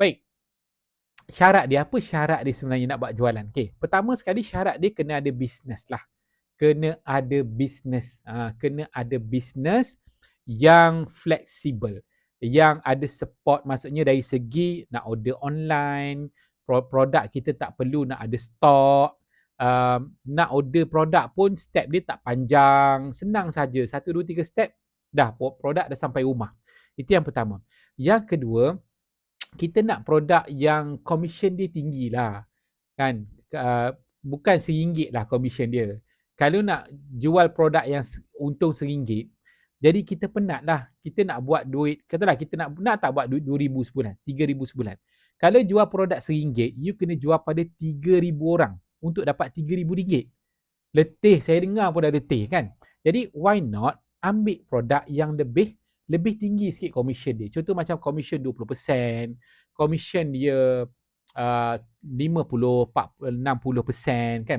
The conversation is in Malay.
Baik. Syarat dia, apa syarat dia sebenarnya nak buat jualan? Okay. Pertama sekali syarat dia kena ada bisnes lah. Kena ada bisnes. Ha, kena ada bisnes yang fleksibel. Yang ada support maksudnya dari segi nak order online, produk kita tak perlu nak ada stok, um, nak order produk pun step dia tak panjang, senang saja. Satu, dua, tiga step, dah produk dah sampai rumah. Itu yang pertama. Yang kedua, kita nak produk yang commission dia tinggi lah. Kan? Uh, bukan seringgit lah commission dia. Kalau nak jual produk yang untung seringgit, jadi kita penat lah. Kita nak buat duit, katalah kita nak nak tak buat duit RM2,000 sebulan, RM3,000 sebulan. Kalau jual produk seringgit, you kena jual pada RM3,000 orang untuk dapat RM3,000. Letih, saya dengar pun dah letih kan. Jadi why not ambil produk yang lebih lebih tinggi sikit commission dia. Contoh macam commission 20%, commission dia uh, 50, 40, 60% kan.